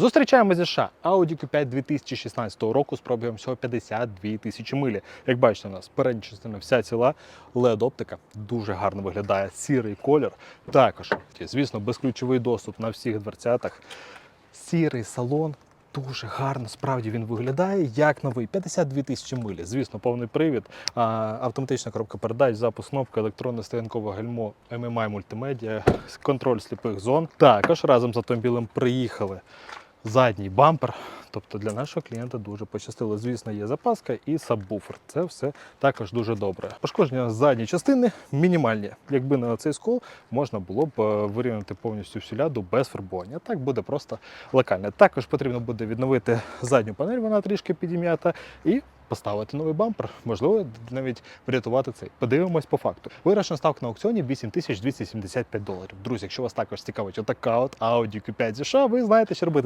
Зустрічаємо зі США Audi Q5 2016 року з пробігом всього 52 тисячі милі. Як бачите, у нас передня частина вся ціла, led оптика дуже гарно виглядає, сірий колір. Також, звісно, безключовий доступ на всіх дверцятах. Сірий салон. Дуже гарно, справді він виглядає як новий. 52 тисячі милі. Звісно, повний привід, автоматична коробка передач, запуск кнопка, електронне стоянкове гальмо, MMI мультимедіа, контроль сліпих зон. Також разом з автомобілем приїхали задній бампер. Тобто для нашого клієнта дуже пощастило. Звісно, є запаска і сабвуфер. Це все також дуже добре. Пошкодження задньої частини мінімальні. Якби не цей скол, можна було б е, вирівняти повністю всю ляду без фарбування. Так буде просто локально. Також потрібно буде відновити задню панель, вона трішки підім'ята, і поставити новий бампер. Можливо, навіть врятувати цей. Подивимось по факту. Виграшна ставка на аукціоні 8275 доларів. Друзі, якщо вас також цікавить отака от Audi Q5 США, ви знаєте, що робити.